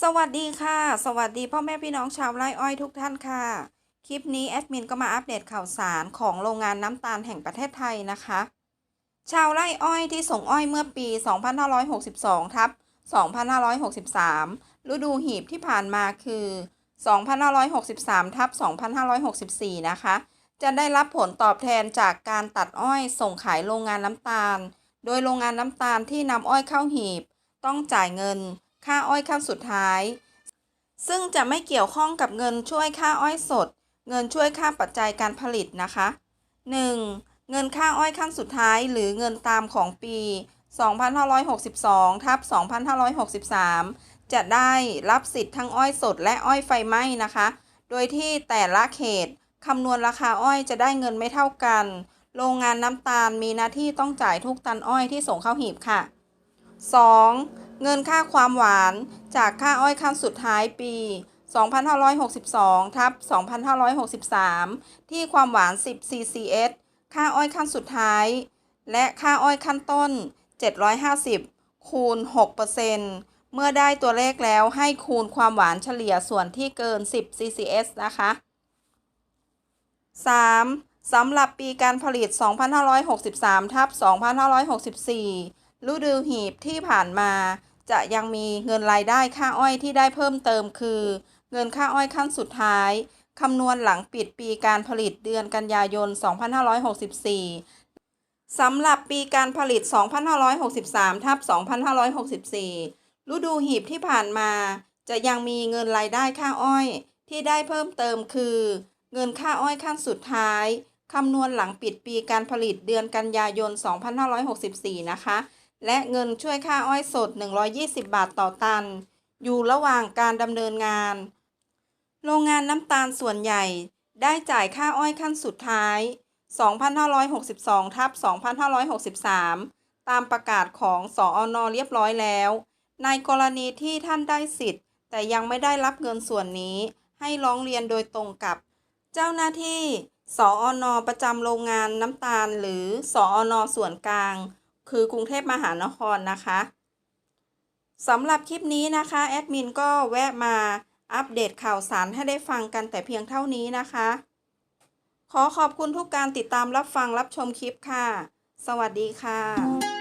สวัสดีค่ะ สวัสดีพ่อแม่พี่น้องชาวไร่อ้อยทุกท่านค่ะ คลิปนี้แอดมินก็มาอัปเดตข่าวสารของโรงงานน้ำตาลแห่งประเทศไทยนะคะ ชาวไร่อ้อยที่ส่งอ้อยเมื่อปี 2562 ทับ 2563 ฤดูหีบที่ผ่านมาคือ 2563 ทับ 2564 นะคะ จะได้รับผลตอบแทนจากการตัดอ้อยส่งขายโรงงานน้ำตาล โดยโรงงานน้ำตาลที่นำอ้อยเข้าหีบ ต้องจ่ายเงิน ค่าอ้อยขั้นสุดท้าย ซึ่งจะไม่เกี่ยวข้องกับเงินช่วยค่าอ้อยสด เงินช่วยค่าปัจจัยการผลิตนะคะ 1. เงินค่าอ้อยขั้นสุดท้าย หรือเงินตามของปี 2562ทับ2563 จะได้รับสิทธิ์ทั้งอ้อยสดและอ้อยไฟไหม้นะคะ โดยที่แต่ละเขตคำนวณราคาอ้อยจะได้เงินไม่เท่ากัน โรงงานน้ำตาลมีหน้าที่ต้องจ่ายทุกตันอ้อยที่ส่งเข้าหีบค่ะ 2. เงินค่าความหวานจากค่าอ้อยขั้นสุดท้ายปี 2562ทับ2563 ที่ความหวาน 10 CCS ค่าอ้อยขั้นสุดท้าย และค่าอ้อยขั้นต้น 750 คูณ 6%เมื่อได้ตัวเลขแล้วให้คูณความหวานเฉลี่ยส่วนที่เกิน 10 CCS นะคะ 3. สำหรับปีการผลิต 2563ทับ2564 ฤดูหีบที่ผ่านมา จะยังมีเงินรายได้ค่าอ้อยที่ได้เพิ่มเติมคือ เงินค่าอ้อยขั้นสุดท้ายคำนวณหลังปิดปีการผลิตเดือนกันยายน 2564 สำหรับปีการผลิต 2563 ทับ 2564 ฤดูหีบที่ผ่านมา จะยังมีเงินรายได้ค่าอ้อยที่ได้เพิ่มเติมคือ เงินค่าอ้อยขั้นสุดท้ายคำนวณหลังปิดปีการผลิตเดือนกันยายน 2564 นะคะ และเงินช่วยค่าอ้อยสด 120 บาทต่อตัน อยู่ระหว่างการดำเนินงาน โรงงานน้ำตาลส่วนใหญ่ได้จ่ายค่าอ้อยขั้นสุดท้าย 2,562ทับ2,563 ตามประกาศของสออนเรียบร้อยแล้ว ในกรณีที่ท่านได้สิทธิ์ แต่ยังไม่ได้รับเงินส่วนนี้ ให้ร้องเรียนโดยตรงกับ เจ้าหน้าที่ สออนประจำโรงงานน้ำตาล หรือสออนส่วนกลาง คือกรุงเทพมหานครนะคะสำหรับคลิปนี้นะคะแอดมินก็แวะมาอัปเดตข่าวสารให้ได้ฟังกันแต่เพียงเท่านี้นะคะ ขอขอบคุณทุกการติดตามรับฟังรับชมคลิปค่ะ สวัสดีค่ะ